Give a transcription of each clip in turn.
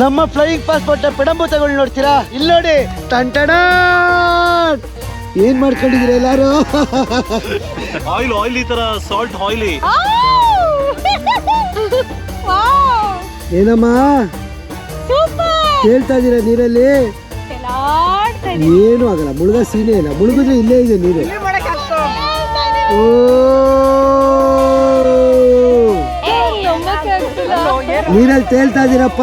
ನಮ್ಮ flying passport ಪಿಡಂಬೂತಗಳು ತಗೊಂಡು ನೋಡ್ತೀರಾ? ಇಲ್ಲಿ ನೋಡಿ. ಟಂಟಣ ಏನ್ ಮಾಡ್ಕೊಂಡಿದ್ದೀರ ಎಲ್ಲಾರು? ಆಯಿಲ್ ಆಯಿಲ್ ಈ ತರ ಸಾಲ್ಟ್ ಆಯಿಲಿ ಏನಮ್ಮ? ಹೇಳ್ತಾ ಇದೀರ ನೀರಲ್ಲಿ? ಏನು ಆಗಲ್ಲ ಮುಳುಗ ಸೀನೇ ಇಲ್ಲ. ಮುಳುಗಿದ್ರೆ ಇಲ್ಲೇ ಇದೆ ನೀರು. ಓ! ನೀರಲ್ಲಿ ತೇಳ್ತಾ ಇದೀರಪ್ಪ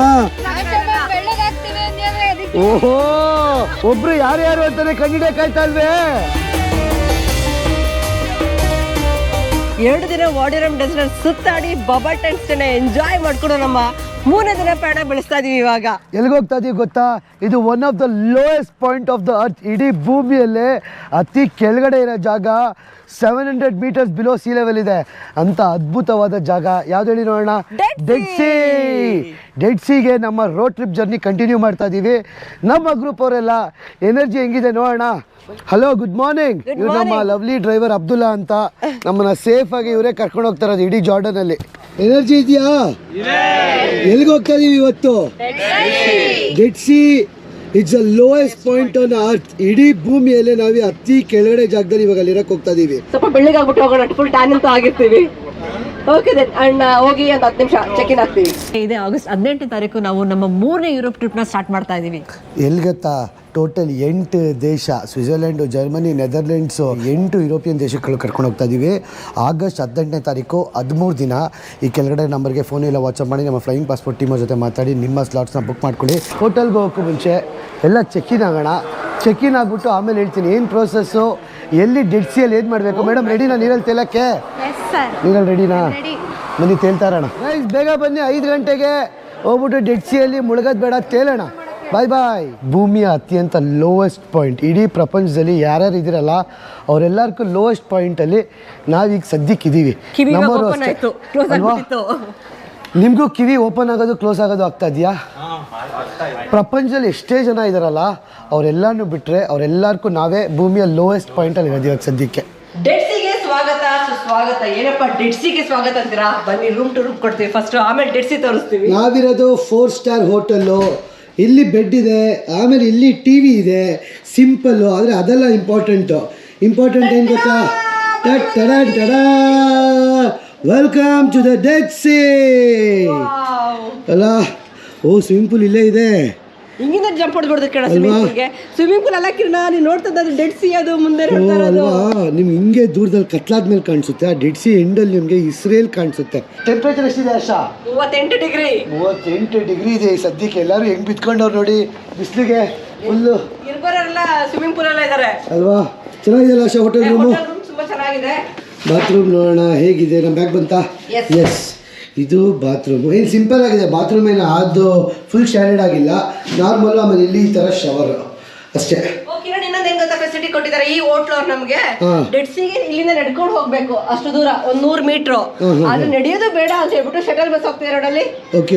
ಓಹೋ, ಒಬ್ರು ಯಾರು ಯಾರು ಅಂತಾನೆ ಕಾಯ್ತಾ ಇಲ್ವೇ? ಎರಡು ದಿನ ವಾಡಿರಮ್ ಡೆಸರ್ಟ್ ಸುತ್ತಾಡಿ ಬಬಲ್ ಟೆನ್ಸ್ ಎಂಜಾಯ್ ಮಾಡ್ಕೊಂಡು ನಮ್ಮ ಮೂರನೇ ದಿನ ಪ್ರಯಾಣ ಬೆಳೆಸ್ತಾ ಇದೀವಿ ಇವಾಗ. ಎಲ್ಲಿಗೆ ಹೋಗ್ತಾ ಇದೀವಿ ಗೊತ್ತಾ? ಇದು one of the lowest point of the earth ಇಡೀ ಭೂಮಿಯಲ್ಲೇ ಅತಿ ಕೆಳಗಡೆ ಇರೋ ಜಾಗ seven hundred metres below sea level ಇದೆ. ಅಂತ ಅದ್ಭುತವಾದ ಜಾಗ. ಯಾವ್ದು ಹೇಳಿ ನೋಡೋಣ? ಡೆಡ್ ಸಿ ಡೆಡ್ ಸಿಗೆ ನಮ್ಮ ರೋಡ್ ಟ್ರಿಪ್ ಜರ್ನಿ ಕಂಟಿನ್ಯೂ ಮಾಡ್ತಾ ಇದೀವಿ. ನಮ್ಮ ಗ್ರೂಪ್ ಅವರೆಲ್ಲ ಎನರ್ಜಿ ಹೆಂಗಿದೆ ನೋಡೋಣ? ಹಲೋ ಗುಡ್ ಮಾರ್ನಿಂಗ್ ಇವ್ರು ನಮ್ಮ. ಲವ್ಲಿ ಡ್ರೈವರ್ ಅಬ್ದುಲ್ಲಾ ಅಂತ ನಮ್ಮನ್ನ ಸೇಫ್ ಆಗಿ ಇವರೇ ಕರ್ಕೊಂಡು ಹೋಗ್ತಾ ಇರೋದು ಇಡೀ ಜಾರ್ಡನ್ ಅಲ್ಲಿ. ಎನರ್ಜಿ ಇದೆಯಾ? ಎಲ್ಲಿಗೆ ಹೋಗ್ತಾ ಇದೀವಿ ಇವತ್ತು Dead Sea it's a lowest point on earth ಇಡೀ ಭೂಮಿಯಲ್ಲೇ ನಾವು ಅತಿ ಕೆಳಗಡೆ ಜಾಗದಲ್ಲಿ ಇವಾಗ ಅಲ್ಲಿರಕ್ಕೆ ಹೋಗ್ತಾ ಇದೀವಿ. ಸ್ವಲ್ಪ ಬೆಳ್ಳಿಗೆ ಆಗ್ಬಿಟ್ಟು ಹೋಗೋಣ. ಫುಲ್ ಟ್ಯಾನ್ ಅಂತ ಆಗಿರ್ತೀವಿ. ಓಕೆ ದೆನ್ ಅಂಡ್ ಹೋಗಿ ಒಂದು ಹತ್ತು ನಿಮಿಷ ಚೆಕ್ ಇನ್ ಆಗ್ತೀವಿ. ಇದೆ ಆಗಸ್ಟ್ ಹದಿನೆಂಟನೇ ತಾರೀಕು ನಾವು ನಮ್ಮ ಮೂರನೇ ಯುರೋಪ್ ಟ್ರಿಪ್ನ ಸ್ಟಾರ್ಟ್ ಮಾಡ್ತಾ ಇದೀವಿ. ಎಲ್ಲಿ ಗೊತ್ತಾ? ಟೋಟಲ್ ಎಂಟು ದೇಶ ಸ್ವಿಟ್ಜರ್ಲೆಂಡು ಜರ್ಮನಿ ನೆದರ್ಲೆಂಡ್ಸು ಎಂಟು ಯುರೋಪಿಯನ್ ದೇಶಗಳು ಕರ್ಕೊಂಡು ಹೋಗ್ತಾ ಇದ್ದೀವಿ. ಆಗಸ್ಟ್ ಹದಿನೆಂಟನೇ ತಾರೀಕು ಹದಿಮೂರು ದಿನ. ಈ ಕೆಳಗಡೆ ನಂಬರ್ಗೆ ಫೋನ್ ಇಲ್ಲ ವಾಟ್ಸಪ್ ಮಾಡಿ ನಮ್ಮ ಫ್ಲೈಯಿಂಗ್ ಪಾಸ್ಪೋರ್ಟ್ ಟೀಮ್ ಜೊತೆ ಮಾತಾಡಿ ನಿಮ್ಮ ಸ್ಲಾಟ್ಸ್ನ ಬುಕ್ ಮಾಡ್ಕೊಳ್ಳಿ. ಹೋಟೆಲ್ಗೆ ಹೋಗೋಕ್ಕೂ ಮುಂಚೆ ಎಲ್ಲ ಚೆಕ್ ಇನ್ ಆಗೋಣ. ಚೆಕ್ ಇನ್ ಆಗಿಬಿಟ್ಟು ಆಮೇಲೆ ಹೇಳ್ತೀನಿ ಏನು ಪ್ರೋಸೆಸ್ಸು ಎಲ್ಲಿ ಡೆಡ್ ಸಿಯಲ್ಲಿ ಏನು ಮಾಡಬೇಕು? ಮೇಡಮ್ ರೆಡಿನಾ ನೀರಲ್ಲಿ ತೇಲಕ್ಕೆ? ನೀರಲ್ಲಿ ರೆಡಿನಾ ಬನ್ನಿ ತೇಲ್ತಾ ಇರೋಣ. Guys, ಬೇಗ ಬನ್ನಿ ಐದು ಗಂಟೆಗೆ ಹೋಗ್ಬಿಟ್ಟು ಡೆಡ್ ಸಿಯಲ್ಲಿ ಮುಳುಗೋದು ಬೇಡ ತೇಲೋಣ. ಬಾಯ್ ಬಾಯ್ ಭೂಮಿಯ ಅತ್ಯಂತ ಲೋವೆಸ್ಟ್ ಪಾಯಿಂಟ್ ಇಡೀ ಪ್ರಪಂಚದಲ್ಲಿ ಯಾರ್ಯಾರು ಇದ್ದೀರಲ್ಲ ಅವರೆಲ್ಲರಿಗೂ ಲೋವೆಸ್ಟ್ ಪಾಯಿಂಟಲ್ಲಿ ನಾವೀಗ ಸದ್ಯಕ್ಕೆ ಇದ್ದೀವಿ ಕಿವಿ ನಮ್ಮವರು ಓಪನ್ ಅಷ್ಟೇ. ಆಯ್ತು. ಕ್ಲೋಸ್ ಅಲ್ವಾ? ನಿಮಗೂ ಕಿವಿ ಓಪನ್ ಆಗೋದು ಕ್ಲೋಸ್ ಆಗೋದು ಆಗ್ತಾ ಇದೆಯಾ? ಪ್ರಪಂಚದಲ್ಲಿ ಎಷ್ಟೇ ಜನ ಇದ್ದಾರಲ್ಲ ಅವರೆಲ್ಲನೂ ಬಿಟ್ಟರೆ ಅವರೆಲ್ಲರಿಗೂ ನಾವೇ ಭೂಮಿಯ ಲೋವೆಸ್ಟ್ ಪಾಯಿಂಟಲ್ಲಿ ಇರೋದು ಇವಾಗ ಸದ್ಯಕ್ಕೆ. ಡೆಡ್ಸಿಗೆ ಸ್ವಾಗತ. ಸುಸ್ವಾಗತ ಏನಪ್ಪ ಡೆಡ್ಸಿಗೆ ಸ್ವಾಗತ ಅಂತೀರಾ? ಬನ್ನಿ ರೂಮ್ ಟು ರೂಮ್ ಕೊಡ್ತೀವಿ. ಫಸ್ಟ್ ಆಮೇಲೆ ಡೆಡ್ಸಿ ತೋರಿಸ್ತೀವಿ. ನಾವಿರೋದು ಫೋರ್ ಸ್ಟಾರ್ ಹೋಟೆಲ್ಲು ಇಲ್ಲಿ ಬೆಡ್ ಇದೆ ಆಮೇಲೆ ಇಲ್ಲಿ ಟಿ ವಿ ಇದೆ ಸಿಂಪಲ್ಲು ಆದರೆ ಅದೆಲ್ಲ ಇಂಪಾರ್ಟೆಂಟು ಇಂಪಾರ್ಟೆಂಟ್ ಏನು ಗೊತ್ತಾ? ವೆಲ್ಕಮ್ ಟು ದ ಡೆಕ್ಸಿ ಅಲ್ಲ? ಓ ಸ್ವಿಮ್ಮಿಂಗ್ ಪೂಲ್ ಇಲ್ಲೇ ಇದೆ. ಹಿಂಗಿಂದ ಜಂಪ್ ಹೊಡೆದ್ಬಿಡ್ದು ಕಣ ಸ್ವಿಮ್ಮಿಂಗ್ ಪೂಲ್ಗೆ ಸ್ವಿಮ್ಮಿಂಗ್ ಪೂಲ್ ಅಲ್ಲ ಕಿರಣ ನೀನು ನೋಡ್ತಾ ಇದ್ದದ್ದು ಡೆಡ್ ಸಿ ಅದು ಮುಂದೆ ನಿಮ್ಗೆ ಹಿಂಗೆ ದೂರದಲ್ಲಿ ಕತ್ಲಾದ್ಮೇಲೆ ಕಾಣಿಸುತ್ತೆ ಆ ಡೆಡ್ ಸಿ ಎಂಡಲ್ಲಿ ನಿಮಗೆ ಇಸ್ರೇಲ್ ಕಾಣಿಸುತ್ತೆ. ಟೆಂಪ್ರೇಚರ್ ಎಷ್ಟಿದೆ ಆಶಾ? ಮೂವತ್ತೆಂಟು ಡಿಗ್ರಿ. ಮೂವತ್ತೆಂಟು ಡಿಗ್ರಿ ಇದೆ ಸದ್ಯಕ್ಕೆ. ಎಲ್ಲರೂ ಹೆಂಗ್ ಬಿತ್ಕೊಂಡವ್ರು ನೋಡಿ ಬಿಸಿಲಿಗೆ ಫುಲ್ಲು ಸ್ವಿಮ್ಮಿಂಗ್ ಪೂಲ್ ಎಲ್ಲ ಇದ್ದಾರೆ ಅಲ್ವಾ? ಚೆನ್ನಾಗಿದೆಯಲ್ಲ ಆಶಾ ಹೋಟೆಲ್ ರೂಮು ತುಂಬಾ ಚೆನ್ನಾಗಿದೆ. ಬಾತ್ರೂಮ್ ನೋಡೋಣ ಹೇಗಿದೆ? ನಮ್ಮ ಬ್ಯಾಗ್ ಬಂತಾ. ಎಸ್ ಇದು ಬಾತ್ರೂಮ್. ಏನು ಸಿಂಪಲ್ ಆಗಿದೆ ಬಾತ್ರೂಮ್ ಏನು ಅದು ಫುಲ್ ಸ್ಟ್ಯಾಂಡರ್ಡ್ ಆಗಿಲ್ಲ. ನಾರ್ಮಲ್ ಆಮೇಲೆ ಇಲ್ಲಿ ಈ ಥರ ಶವರ್ ಅಷ್ಟೇ. ಫೆಸಿಲಿಟಿ ಕೊಟ್ಟಿದ್ದಾರೆ? ಈ ಹೋಟ್ಲ್ ಅವ್ರು ನಮ್ಗೆ. ಡೆಡ್ಸಿಗೆ ಇಲ್ಲಿಂದ ನಡ್ಕೊಂಡು ಹೋಗ್ಬೇಕು ಅಷ್ಟು ದೂರ ಒಂದ್ ನೂರ್ ಮೀಟರ್ ಆದ್ರೆ ನಡೆಯೋದು ಬೇಡ ಅಂತ ಹೇಳ್ಬಿಟ್ಟು ಶಟಲ್ ಬಸ್ ಹೋಗ್ತಿದೆ ರೋಡಲ್ಲಿ.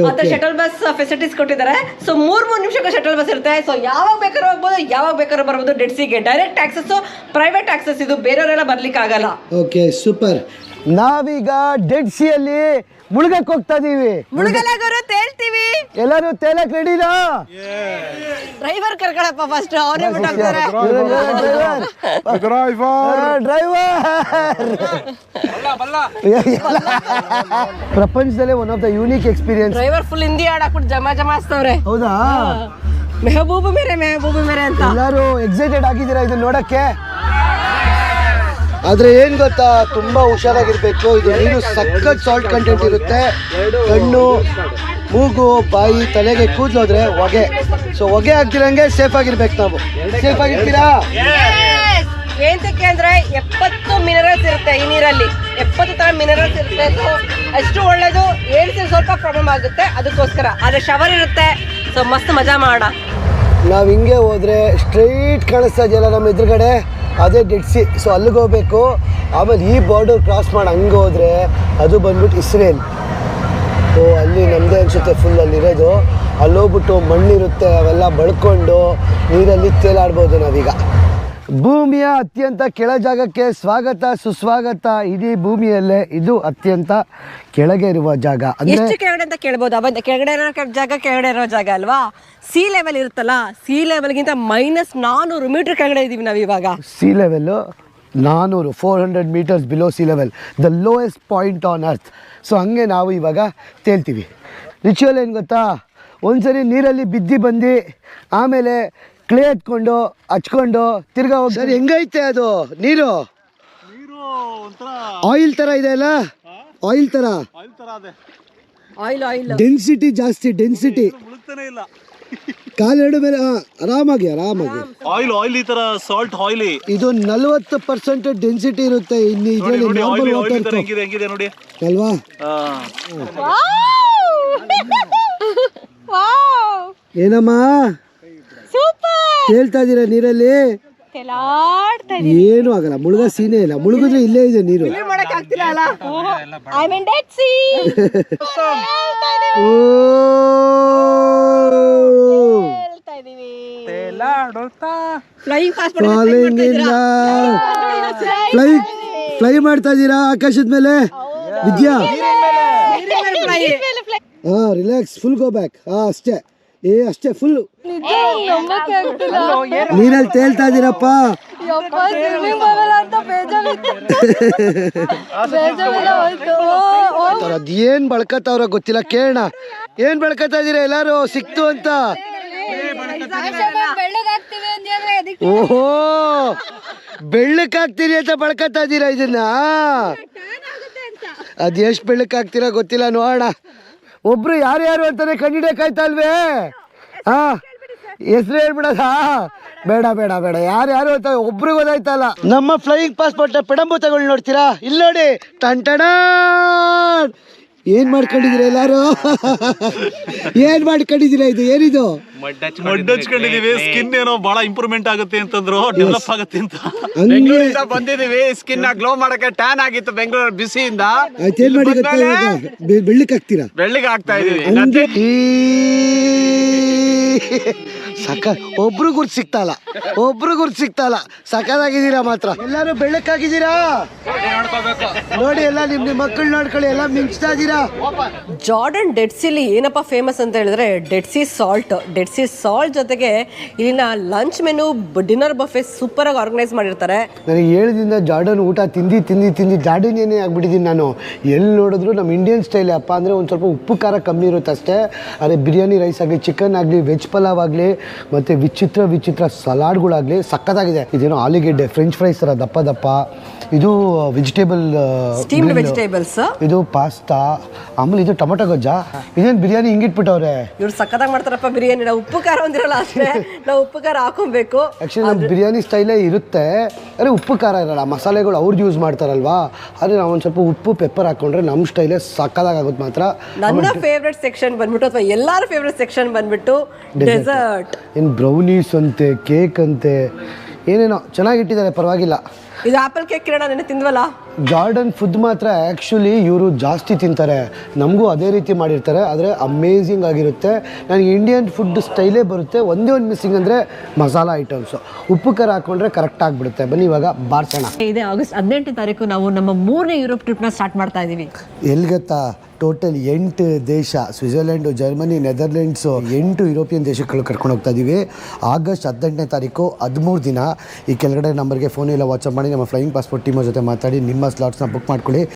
ಮತ್ತೆ ಶಟಲ್ ಬಸ್ ಫೆಸಿಲಿಟೀಸ್ ಕೊಟ್ಟಿದ್ದಾರೆ. ಸೊ ಮೂರ್ ಮೂರ್ ನಿಮಿಷಕ್ಕೆ ಶಟಲ್ ಬಸ್ ಇರುತ್ತೆ. ಸೊ ಯಾವಾಗ ಬೇಕಾದ್ರೂ ಹೋಗ್ಬೋದು ಯಾವಾಗ ಬೇಕಾದ್ರೂ ಬರ್ಬೋದು ಡೆಡ್ಸಿಗೆ ಡೈರೆಕ್ಟ್ ಟ್ಯಾಕ್ಸಸ್ ಪ್ರೈವೇಟ್ ಟ್ಯಾಕ್ಸಸ್ ಇದು ಬೇರೆಯವರೆಲ್ಲ ಬರ್ಲಿಕ್ಕೆ ಆಗಲ್ಲ ಓಕೆ ಸೂಪರ್ ನಾವೀಗ ಡೆಡ್ ಸಿಯಲ್ಲಿ ಮುಳುಗಕ್ಕೆ ಹೋಗ್ತಾ ಇದೀವಿ. ಮುಳುಗಲಾಗರು ತೇಳ್ತೀವಿ. ಎಲ್ಲರೂ ತೇಲಕ್ ರೆಡಿನಾ ಡ್ರೈವರ್ ಕರ್ಕೊಳಪ್ಪ ಫಸ್ಟ್ ಅವರೇ ಬಿಟ್ಟಾಗ್ತಾರೆ ಪ್ರಪಂಚದಲ್ಲೇ one of the unique experience driver full Hindi ಆಡಾಕ್ಬಿಟ್ಟು ಜಮ ಜಮ ಹಚ್ತವ್ರೆ. ಹೌದಾ? ಮೆಹಬೂಬ್ ಮೇರೆ ಮೆಹಬೂಬ್ ಮೇರೆ ಅಂತ. ಎಲ್ಲರೂ ಎಕ್ಸೈಟೆಡ್ ಆಗಿದ್ದೀರಾ ಇದನ್ನ ನೋಡಕ್ಕೆ? ಆದ್ರೆ ಏನು ಗೊತ್ತಾ? ತುಂಬಾ ಹುಷಾರಾಗಿರ್ಬೇಕು. ಇದು ನೀರು ಸಖತ್ ಸಾಲ್ಟ್ ಕಂಟೆಂಟ್ ಇರುತ್ತೆ. ಕಣ್ಣು ಮೂಗು ಬಾಯಿ ತಲೆಗೆ ಕೂದಲೋದ್ರೆ ಹೊಗೆ. ಸೊ ಹೊಗೆ ಆಗ್ತಿರಂಗೆ ಸೇಫ್ ಆಗಿರ್ಬೇಕು ನಾವು. ಸೇಫ್ ಆಗಿರ್ತೀರಾ? ಏನಕ್ಕೆ ಅಂದ್ರೆ ಎಪ್ಪತ್ತು ಮಿನರಲ್ಸ್ ಇರುತ್ತೆ ಈ ನೀರಲ್ಲಿ. ಎಪ್ಪತ್ತು ತರ ಮಿನರಲ್ಸ್ ಇರುತ್ತೆ. ಅಷ್ಟು ಒಳ್ಳೇದು ಏಳ್ಸಿ ಸ್ವಲ್ಪ ಪ್ರಾಬ್ಲಮ್ ಆಗುತ್ತೆ. ಅದಕ್ಕೋಸ್ಕರ. ಆದರೆ ಶವರ್ ಇರುತ್ತೆ. ಸೊ ಮಸ್ತ್ ಮಜಾ ಮಾಡ. ನಾವು ಹಿಂಗೆ ಹೋದ್ರೆ ಸ್ಟ್ರೈಟ್ ಕಾಣಿಸ್ತಾ ಇದೆಯಲ್ಲ ನಮ್ಮ ಎದುರುಗಡೆ? ಅದೇ ಡೆಡ್ ಸಿ ಸೊ ಅಲ್ಲಿಗೆ ಹೋಗ್ಬೇಕು. ಆಮೇಲೆ ಈ ಬಾರ್ಡರ್ ಕ್ರಾಸ್ ಮಾಡಿ ಹಂಗೆ ಹೋದರೆ ಅದು ಬಂದ್ಬಿಟ್ಟು ಇಸ್ರೇಲ್. ಸೊ ಅಲ್ಲಿ ನಮ್ಮದೇ ಅನಿಸುತ್ತೆ ಫುಲ್ ಅಲ್ಲಿರೋದು ಅಲ್ಲೋಗ್ಬಿಟ್ಟು ಮಣ್ಣಿರುತ್ತೆ, ಅವೆಲ್ಲ ಬಳ್ಕೊಂಡು ನೀರಲ್ಲಿ ತೇಲಾಡ್ಬೋದು ನಾವೀಗ. ಭೂಮಿಯ ಅತ್ಯಂತ ಕೆಳ ಜಾಗಕ್ಕೆ ಸ್ವಾಗತ ಸುಸ್ವಾಗತ ಇಡೀ ಭೂಮಿಯಲ್ಲೇ ಇದು ಅತ್ಯಂತ ಕೆಳಗೆ ಇರುವ ಜಾಗ. ಅಂದ್ರೆ ಎಷ್ಟು ಕೆಳಗಡೆ ಅಂತ ಕೇಳ್ಬೋದು? ಅವನ್ ಕೆಳಗಡೆ ಇರೋ ಜಾಗ ಕೆಳಗಡೆ ಇರೋ ಜಾಗ ಅಲ್ವಾ? ಸಿ ಲೆವೆಲ್ ಇರುತ್ತಲ್ಲ ಸಿ ಲೆವೆಲ್ಗಿಂತ ಮೈನಸ್ ನಾನೂರು ಮೀಟರ್ ಕೆಳಗಡೆ ಇದೀವಿ ನಾವು ಇವಾಗ. ಸಿ ಲೆವೆಲ್ ನಾನೂರು four hundred metres below sea level the lowest point on earth so ಹಂಗೆ ನಾವು ಇವಾಗ ತೇಲ್ತೀವಿ ರಿಚುವಲ್ ಏನು ಗೊತ್ತಾ? ಒಂದ್ಸರಿ ನೀರಲ್ಲಿ ಬಿದ್ದಿ ಬಂದು ಆಮೇಲೆ ಕ್ಲೇ ಎತ್ಕೊಂಡು ಹಚ್ಕೊಂಡು ತಿರ್ಗಾ ಹೋಗಿ ಸರ್ ಹೆಂಗೈತೆ ಅದು? ನೀರು? ಆಯಿಲ್ ಥರ ಇದೆ ಅಲ್ಲ? ಆಯಿಲ್ ಥರ ಡೆನ್ಸಿಟಿ ಜಾಸ್ತಿ ಡೆನ್ಸಿಟಿ ಕಾಲೆರಡು ಮೇಲೆ ಆರಾಮಾಗಿ ಆರಾಮಾಗಿ. ಆಯಿಲ್ ಆಯಿಲ್ ಈ ತರ ಸಾಲ್ಟ್ ಆಯಿಲ್ ಇದು ನಲ್ವತ್ತು ಪರ್ಸೆಂಟ್ ಡೆನ್ಸಿಟಿ ಇರುತ್ತೆ. ಇನ್ನು ನೋಡಿ ಇದರಲ್ಲಿ ನೋಡಿ ನಾರ್ಮಲ್ ವಾಟರ್ ಹೆಂಗಿದೆ ಹೆಂಗಿದೆ ನೋಡಿ. ಅಲ್ವಾ? ಏನಮ್ಮ? ತೇಲ್ತಾ ಇದೀರಾ ನೀರಲ್ಲಿ? ಏನು ಆಗಲ್ಲ ಮುಳುಗ ಸೀನೆ ಇಲ್ಲ. ಮುಳುಗಿದ್ರೆ ಇಲ್ಲೇ ಇದೆ ನೀರು. ಫ್ಲೈ ಮಾಡ್ತಾ ಇದ್ದೀರಾ? ಆಕಾಶದ ಮೇಲೆ? ವಿದ್ಯಾ? ಹಾ ರಿಲ್ಯಾಕ್ಸ್ ಫುಲ್ ಗೋ ಬ್ಯಾಕ್ ಹಾ ಅಷ್ಟೇ. ಏ ಅಷ್ಟೇ ಫುಲ್ ನೀರಲ್ಲಿ ತೇಲ್ತಾ ಇದ್ದೀರಪ್ಪ ಅದೇನ್ ಬಳ್ಕತ್ತವ್ರ ಗೊತ್ತಿಲ್ಲ ಕೇಳೋಣ. ಏನ್ ಬಳ್ಕತಾ ಇದೀರ ಎಲ್ಲಾರು? ಸಿಕ್ತು ಅಂತ. ಓಹೋ ಬೆಳ್ಳಕ್ಕಾಗ್ತೀರಿ ಅಂತ ಬಳ್ಕತಾ ಇದೀರ ಇದನ್ನ? ಅದ್ ಎಷ್ಟು ಬೆಳ್ಳಕ್ಕಾಗ್ತೀರಾ ಗೊತ್ತಿಲ್ಲ ನೋಡೋಣ. ಒಬ್ರು ಯಾರ್ಯಾರು ಅಂತಾನೆ ಕಂಡಿಡಿಯಕಾಯ್ತಾ ಇಲ್ವೇ? ಹಾ? ಹೆಸರು ಹೇಳ್ಬಿಡದ? ಬೇಡ ಬೇಡ ಬೇಡ ಯಾರ್ಯಾರು ಅಂತ ಒಬ್ರು ಗೊತ್ತಾಯ್ತಲ್ಲ ನಮ್ಮ ಫ್ಲೈಯಿಂಗ್ ಪಾಸ್ಪೋರ್ಟ್ ಪಿಡಂಬು ತಗೊಂಡು ನೋಡ್ತೀರಾ? ಇಲ್ಲಿ ನೋಡಿ. ಟಂಟಣ ಏನ್ ಮಾಡ್ಕೊಂಡಿದ್ರಿ ಎಲ್ಲಾರು? ಏನ್ ಮಾಡ್ಕೊಂಡಿದ್ರಿ ಇದು? ಏನಿದು? ಮಡ್ಡಚ್ಕೊಂಡಿದೀವಿ ಸ್ಕಿನ್ ಏನೋ ಬಹಳ ಇಂಪ್ರೂವ್ಮೆಂಟ್ ಆಗುತ್ತೆ ಅಂತಂದ್ರು. ಡೆವಲಪ್ ಆಗುತ್ತೆ ಅಂತ. ಬೆಂಗಳೂರಿಂದ ಬಂದಿದೀವಿ ಸ್ಕಿನ್ ಗ್ಲೋ ಮಾಡಕ್ಕೆ ಟ್ಯಾನ್ ಆಗಿತ್ತು ಬೆಂಗಳೂರು ಬಿಸಿಯಿಂದ. ಆಯ್ತೇನ್ ಮಾಡಿ ಬೆಳ್ಳಕ್ ಹಾಕ್ತೀರಾ? ಬೆಳ್ಳಿಗೆ ಆಗ್ತಾ ಇದೀವಿ. ಸಕ ಒಬ್ರು ಗುರ್ತು ಸಿಗ್ತಾಲ್ಲ ಒಬ್ರು ಗುರ್ತು ಸಿಗ್ತಾಲ್ಲ ಸಕದಾಗಿದ್ದೀರಾ ಮಾತ್ರ? ಎಲ್ಲಾರು ಬೆಳ್ಳಕ್ಕಾಗಿದ್ದೀರಾ ನೋಡಿ ಎಲ್ಲ ನಿಮ್ ನಿಮ್ ಮಕ್ಕಳು ನೋಡ್ಕೊಳ್ಳಿ ಎಲ್ಲ ಮಿಂಚ್ತಾ ಇದ್ದೀರಾ? ಜಾರ್ಡನ್ ಡೆಡ್ ಸಿಲಿ ಏನಪ್ಪ ಫೇಮಸ್ ಅಂತ ಹೇಳಿದ್ರೆ Dead Sea salt. Dead Sea salt ಜೊತೆಗೆ ಇಲ್ಲಿನ lunch menu dinner buffet super ಆಗಿ ಆರ್ಗನೈಸ್ ಮಾಡಿರ್ತಾರೆ. ನನಗೆ ಹೇಳಿದಿಂದ ಜಾರ್ಡನ್ ಊಟ ತಿಂದು ತಿಂದು ತಿಂದು ಏನೇ ಆಗ್ಬಿಟ್ಟಿದ್ದೀನಿ ನಾನು. ಎಲ್ಲಿ ನೋಡಿದ್ರು ನಮ್ಮ ಇಂಡಿಯನ್ ಸ್ಟೈಲ್ ಅಪ್ಪ ಅಂದರೆ ಒಂದು ಸ್ವಲ್ಪ ಉಪ್ಪು ಖಾರ ಕಮ್ಮಿ ಇರುತ್ತೆ ಅಷ್ಟೇ. ಅದೇ ಬಿರಿಯಾನಿ ರೈಸ್ ಆಗಲಿ ಚಿಕನ್ ಆಗಲಿ ವೆಜ್ ಪಲಾವ್ ಆಗಲಿ ಮತ್ತು ವಿಚಿತ್ರ ವಿಚಿತ್ರ ಸಲಾಡ್ಗಳಾಗಲಿ ಸಕ್ಕತ್ತಾಗಿದೆ ಇದೇನೋ ಆಲೂಗೆಡ್ಡೆ ಫ್ರೆಂಚ್ ಫ್ರೈಸ್ ಥರ ದಪ್ಪ ದಪ್ಪ. ಇದು ವೆಜಿಟೇಬಲ್ ಸ್ಟೀಮ್ಡ್ ವೆಜಿಟೇಬಲ್ಸ್ ಇದು ಪಾಸ್ತಾ ಆಮೇಲೆ ಇದು ಟೊಮೊಟೊ ಗೊಜ್ಜ. ಇದೇನು ಬಿರಿಯಾನಿ ಹಿಂಗಿಟ್ಬಿಟ್ಟವ್ರೆ ಇವ್ರು ಸಖತ್ತಾಗಿ ಮಾಡ್ತಾರಪ್ಪ ಬಿರಿಯಾನಿ. ನಾವು ಉಪ್ಪು ಖಾರ ಒಂದಿರಲ್ಲ ಅಷ್ಟೇ. ನಾವು ಉಪ್ಪು ಖಾರ ಹಾಕೊಬೇಕು ಆ್ಯಕ್ಚುಲಿ ನಮ್ಮ ಬಿರಿಯಾನಿ ಸ್ಟೈಲೇ ಇರುತ್ತೆ. ಅರೆ ಉಪ್ಪು ಖಾರ ಇರಲ್ಲ. ಮಸಾಲೆಗಳು ಅವ್ರದ್ದು ಯೂಸ್ ಮಾಡ್ತಾರಲ್ವಾ? ಆದರೆ ನಾವು ಒಂದು ಸ್ವಲ್ಪ ಉಪ್ಪು ಪೆಪ್ಪರ್ ಹಾಕೊಂಡ್ರೆ ನಮ್ಮ ಸ್ಟೈಲೇ ಸಕ್ಕದಾಗುತ್ತೆ ಮಾತ್ರ. ನನ್ನ ಫೇವ್ರೆಟ್ ಸೆಕ್ಷನ್ ಬಂದ್ಬಿಟ್ಟು ಅಥವಾ ಎಲ್ಲರ ಫೇವ್ರೆಟ್ ಸೆಕ್ಷನ್ ಬಂದ್ಬಿಟ್ಟು ಡೆಸರ್ಟ್ ಇನ್ ಬ್ರೌನೀಸ್ ಅಂತೆ ಕೇಕ್ ಅಂತೆ ಏನೇನೋ ಚೆನ್ನಾಗಿಟ್ಟಿದ್ದಾರೆ ಪರವಾಗಿಲ್ಲ. ಇದು ಆಪಲ್ ಕೇಕ್ ಕಿರಣ ನೆನೆ ತಿಂದ್ವಲ್ಲ? ಗಾರ್ಡನ್ ಫುಡ್ ಮಾತ್ರ ಆ್ಯಕ್ಚುಲಿ ಇವರು ಜಾಸ್ತಿ ತಿಂತಾರೆ. ನಮಗೂ ಅದೇ ರೀತಿ ಮಾಡಿರ್ತಾರೆ ಆದರೆ ಅಮೇಝಿಂಗ್ ಆಗಿರುತ್ತೆ. ನನಗೆ ಇಂಡಿಯನ್ ಫುಡ್ ಸ್ಟೈಲೇ ಬರುತ್ತೆ. ಒಂದೇ ಒಂದು ಮಿಸ್ಸಿಂಗ್ ಅಂದರೆ ಮಸಾಲ ಐಟಮ್ಸು ಉಪ್ಪು ಖಾರ ಹಾಕೊಂಡ್ರೆ ಕರೆಕ್ಟ್ ಆಗಿಬಿಡುತ್ತೆ. ಬನ್ನಿ ಇವಾಗ ಬಾರ್ಸೋಣ. ಇದೆ ಆಗಸ್ಟ್ ಹದಿನೆಂಟು ತಾರೀಕು ನಾವು ನಮ್ಮ ಮೂರನೇ ಯುರೋಪ್ ಟ್ರಿಪ್ನ ಸ್ಟಾರ್ಟ್ ಮಾಡ್ತಾ ಇದ್ದೀವಿ ಎಲ್ಗತ್ತಾ ಟೋಟಲ್ ಎಂಟು ದೇಶ, ಸ್ವಿಟ್ಜರ್ಲೆಂಡು, ಜರ್ಮನಿ, ನೆದರ್ಲೆಂಡ್ಸು ಎಂಟು ಯುರೋಪಿಯನ್ ದೇಶಗಳು ಕರ್ಕೊಂಡು ಹೋಗ್ತಾ ಇದ್ದೀವಿ. ಆಗಸ್ಟ್ ಹದಿನೆಂಟನೇ ತಾರೀಕು, ಹದಿಮೂರು ದಿನ. ಈ ಕೆಳಗಡೆ ನಂಬರ್ಗೆ ಫೋನ್ ಇಲ್ಲ ವಾಟ್ಸಪ್ ಮಾಡಿ, ನಮ್ಮ ಫ್ಲೈಯಿಂಗ್ ಪಾಸ್ಪೋರ್ಟ್ ಟೀಮರ್ ಜೊತೆ ಮಾತಾಡಿ, ನಿಮ್ಮ ಸ್ಲಾಟ್ಸ್ನ ಬುಕ್ ಮಾಡ್ಕೊಳ್ಳಿ.